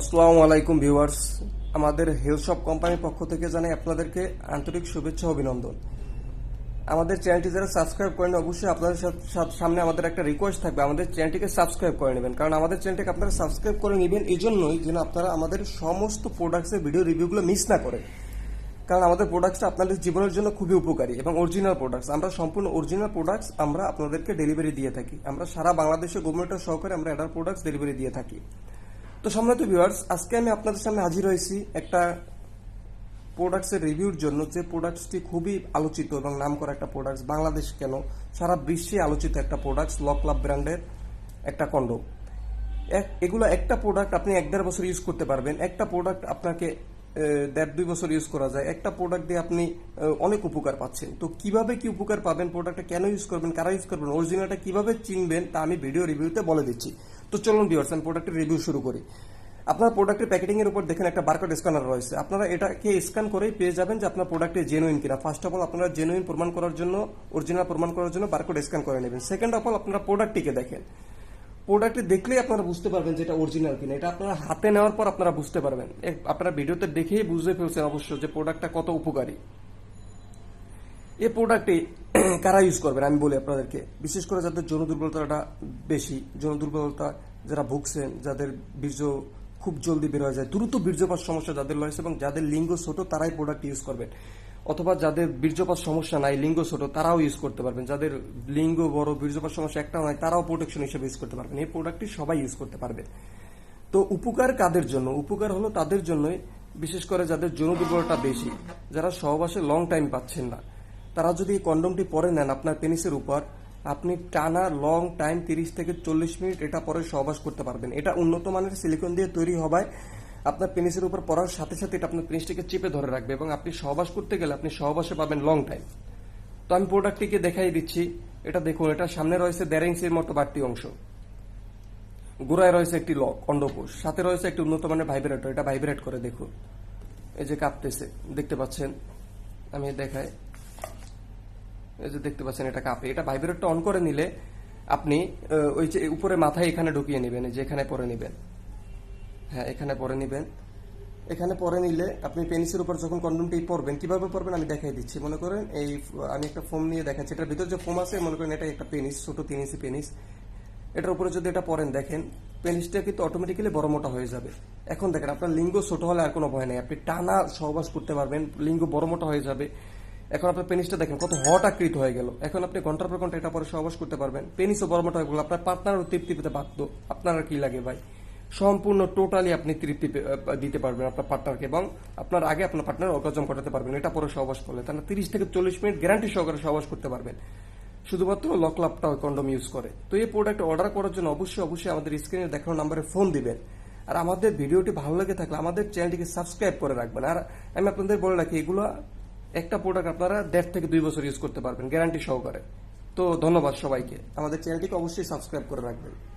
আসসালামু আলাইকুম ভিউয়ার্স। আমাদের হেলথ শপ কোম্পানির পক্ষ থেকে জানাই আপনাদেরকে আন্তরিক শুভেচ্ছা অভিনন্দন। আমাদের চ্যানেলটি যারা সাবস্ক্রাইব করেন অবশ্যই আপনাদের সামনে আমাদের একটা রিকোয়েস্ট থাকবে। আমাদের চ্যানেলটিকে সাবস্ক্রাইব করে নেবেন। কারণ আমাদের চ্যানেলটিকে আপনারা সাবস্ক্রাইব করে নেবেন এই জন্যই যেন আপনারা আমাদের সমস্ত প্রোডাক্টসের ভিডিও রিভিউগুলো মিস না করেন কারণ আমাদের প্রোডাক্টসটা আপনাদের জীবনের জন্য খুবই উপকারী এবং অরিজিনাল প্রোডাক্টস আমরা সম্পূর্ণ অরিজিনাল প্রোডাক্টস আমরা আপনাদেরকে ডেলিভারি দিয়ে থাকি। আমরা সারা বাংলাদেশে গভর্নমেন্টের সহকারে আমরা অ্যাডার প্রোডাক্টস ডেলিভারি দিয়ে থাকি। তো সম্মানিত ভিউয়ার্স আজকে আমি আপনাদের সামনে হাজির হয়েছি একটা প্রোডাক্টসের রিভিউর জন্য। যে প্রোডাক্টসটি খুবই আলোচিত এবং নাম করা একটা প্রোডাক্টস বাংলাদেশ কেন? সারা বিশ্বে আলোচিত একটা প্রোডাক্টস লক ক্লাব ব্র্যান্ডের একটা কন্ডোম এক, এগুলো একটা প্রোডাক্ট আপনি এক দেড় বছর ইউজ করতে পারবেন। একটা প্রোডাক্ট আপনাকে দেড় দুই বছর ইউজ করা যায়। একটা প্রোডাক্ট দিয়ে আপনি অনেক উপকার পাচ্ছেন। তো কীভাবে কি উপকার পাবেন? প্রোডাক্টটা কেন ইউজ করবেন? কারা ইউজ করবেন? অরিজিনালটা কীভাবে চিনবেন? তা আমি ভিডিও রিভিউতে বলে দিচ্ছি। তো চলুন ভিউয়ার্স আমি প্রোডাক্টের রিভিউ শুরু করি। আপনার প্রোডাক্টের প্যাকেটিং এর উপর দেখেন একটা বারকোড স্ক্যানার রয়েছে। আপনারা এটাকে স্ক্যান করেই পেয়ে যাবেন যে আপনার প্রোডাক্টে জেনুইন কিনা। ফার্স্ট অফ অল আপনারা জেনুইন প্রমাণ করার জন্য অরিজিনাল প্রমাণ করার জন্য বারকোড স্ক্যান করে নেবেন। সেকেন্ড অফ অল আপনারা প্রোডাক্টটিকে দেখেন। প্রোডাক্টটি দেখলেই আপনারা বুঝতে পারবেন যে এটা অরিজিনাল কিনা। এটা আপনারা হাতে নেওয়ার পর আপনারা বুঝতে পারবেন। আপনারা ভিডিওতে দেখেই বুঝতে ফেলছেন অবশ্য যে প্রোডাক্টটা কত উপকারী। এই প্রোডাক্টে কারা ইউজ করবেন? আমি বলি আপনাদেরকে। বিশেষ করে যাদের যৌন দুর্বলতাটা বেশি, যৌন দুর্বলতা যারা ভুগছেন যাদের বীর্য খুব জলদি বের হয়ে যায়, দ্রুত বীর্যপাত সমস্যা যাদের রয়েছে এবং যাদের লিঙ্গ ছোট, তারাই প্রোডাক্ট ইউজ করবেন। অথবা যাদের বীর্যপাত সমস্যা নাই, লিঙ্গ ছোট, তারাও ইউজ করতে পারবেন। যাদের লিঙ্গ বড়, বীর্যপাত সমস্যা একটাও নাই, তারাও প্রোটেকশন হিসেবে ইউজ করতে পারবেন। এই প্রোডাক্টটি সবাই ইউজ করতে পারবেন তো উপকার কাদের জন্য? উপকার হলো তাদের জন্যই, বিশেষ করে যাদের যৌন দুর্বলতা বেশি, যারা সহবাসে লং টাইম পাচ্ছেন না, তারা যদি এই কন্ডমটি পরে নেন, আপনার পেনিসের উপর আপনি টানা লং টাইম তিরিশ থেকে চল্লিশ মিনিট এটা পরে সহবাস করতে পারবেন। এটা উন্নত মানের সিলিকন দিয়ে তৈরি হওয়ায় আপনার পেনিসের উপর পড়ার সাথে সাথে এটা আপনার পেনিসটিকে চেপে ধরে রাখবে এবং আপনি সহবাস করতে গেলে আপনি সহবাসে পাবেন লং টাইম তো আমি প্রোডাক্টটিকে দেখাই দিচ্ছি। এটা দেখুন, এটা সামনে রয়েছে দেড় মতো বাড়তি অংশ। গোড়ায় রয়েছে একটি লক অন্ডকোষ। সাথে রয়েছে একটি উন্নত মানের ভাইব্রেটর এটা ভাইব্রেট করে, দেখুন। এই যে কাঁপতেছে, দেখতে পাচ্ছেন? আমি দেখাই। এই যে দেখতে পাচ্ছেন, এটা কাঁপে। এটা ভাইব্রেটরটা অন করে নিলে আপনি ওই যে উপরে মাথায় এখানে ঢুকিয়ে নেবেন যে এখানে পরে নেবেন। হ্যাঁ এখানে পরে নেবেন। এখানে পরে নিলে আপনি পেনিসের উপর যখন কন্ডমটি পরবেন, কীভাবে পরবেন আমি দেখাই দিচ্ছি। মনে করেন এই, আমি একটা ফোম নিয়ে দেখাচ্ছি। এটার ভিতর যে ফোম আছে, মনে করেন এটা একটা পেনিস ছোট তিন ইঞ্চি পেনিস এটার উপরে যদি এটা পরেন, দেখেন পেনিসটা কিন্তু অটোমেটিক্যালি বড় মোটা হয়ে যাবে। এখন দেখেন, আপনার লিঙ্গ ছোট হলে আর কোনো ভয় নেই। আপনি টানা সহবাস করতে পারবেন, লিঙ্গ বড় মোটা হয়ে যাবে। এখন আপনার পেনিসটা দেখেন, কত হট আকৃত হয়ে গেল। এখন আপনি ঘণ্টার পর ঘণ্টা এটা পরে সহবাস করতে পারবেন। পেনিসও বড় মোটা হয়ে গেল, আপনার পার্টনারও তৃপ্তি পেতে বাধ্য। আপনার আর কি লাগে ভাই? সম্পূর্ণ টোটালি আপনি তৃপ্তি দিতে পারবেন আপনার পার্টনারকে এবং আপনার আগে আপনার পার্টনার অর্গাজম করাতে পারবেন। এটা পরে সহবাস করলে। তাহলে তিরিশ থেকে চল্লিশ মিনিট গ্যারান্টি সহকারে সহবাস করতে পারবেন। শুধুমাত্র লকলাপটা কন্ডম ইউজ করে। তো এই প্রোডাক্ট অর্ডার করার জন্য অবশ্যই অবশ্যই আমাদের স্ক্রিনে দেখানো নাম্বারে ফোন দিবেন। আর আমাদের ভিডিওটি ভালো লেগে থাকলে আমাদের চ্যানেলটিকে সাবস্ক্রাইব করে রাখবেন। আর আমি আপনাদের বলে রাখি, এগুলো একটা প্রোডাক্ট আপনারা দেড় থেকে দুই বছর ইউজ করতে পারবেন গ্যারান্টি সহকারে। তো ধন্যবাদ সবাইকে। আমাদের চ্যানেলটিকে অবশ্যই সাবস্ক্রাইব করে রাখবেন।